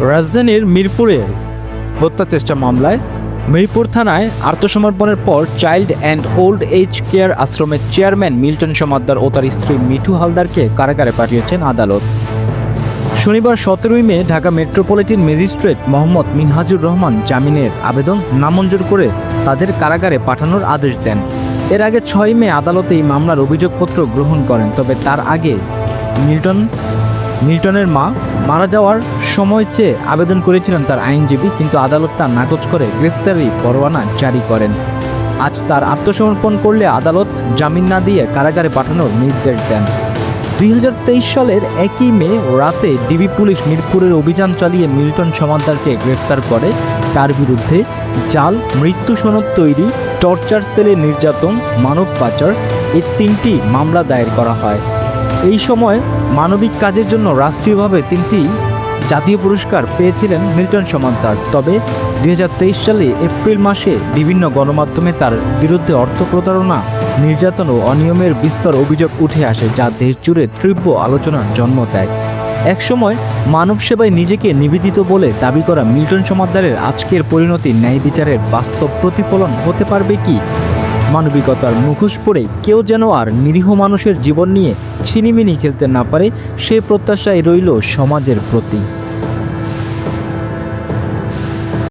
রাজধানীর মিরপুরের হত্যা চেষ্টা মামলায় মিরপুর থানায় আত্মসমর্পণের পর child and old age care আশ্রমের চেয়ারম্যান মিল্টন সমাদ্দার ও তার স্ত্রী মিঠু হালদারকে কারাগারে পাঠিয়েছেন আদালত। শনিবার সতেরোই May Dhaka metropolitan magistrate Mohammad Minhajur Rahman জামিনের আবেদন নামঞ্জুর করে তাদের কারাগারে পাঠানোর আদেশ দেন। এর আগে ছয় মে আদালতে এই মামলার অভিযোগপত্র গ্রহণ করেন, তবে তার আগে মিল্টন, মিল্টনের মা মারা যাওয়ার সময় চেয়ে আবেদন করেছিলেন তার আইনজীবী, কিন্তু আদালত তা নাকচ করে গ্রেফতারি পরোয়ানা জারি করেন। আজ তার আত্মসমর্পণ করলে আদালত জামিন না দিয়ে কারাগারে পাঠানোর নির্দেশ দেন। দুই হাজার তেইশ সালের একই মে রাতে ডিবি পুলিশ মিরপুরের অভিযান চালিয়ে মিল্টন সমাদ্দারকে গ্রেফতার করে। তার বিরুদ্ধে জাল, মৃত্যু সনদ তৈরি, টর্চার সেলে নির্যাতন, মানব পাচার, এই তিনটি মামলা দায়ের করা হয়। এই সময় মানবিক কাজের জন্য রাষ্ট্রীয়ভাবে তিনটি জাতীয় পুরস্কার পেয়েছিলেন মিল্টন সমাদ্দার তবে দুই হাজার তেইশ সালে এপ্রিল মাসে বিভিন্ন গণমাধ্যমে তার বিরুদ্ধে অর্থ প্রতারণা, নির্যাতন ও অনিয়মের বিস্তর অভিযোগ উঠে আসে যা দেশ জুড়ে তীব্র আলোচনার জন্ম দেয়। একসময় মানব সেবায় নিজেকে নিবেদিত বলে দাবি করা মিল্টন সমাদ্দারের আজকের পরিণতি ন্যায় বিচারের বাস্তব প্রতিফলন হতে পারবে কি? মানবিকতার মুখোশ পরে কেউ যেন আর নিরীহ মানুষের জীবন নিয়ে ছিনিমিনি খেলতে না পারে, সে প্রত্যাশাই রইল সমাজের প্রতি।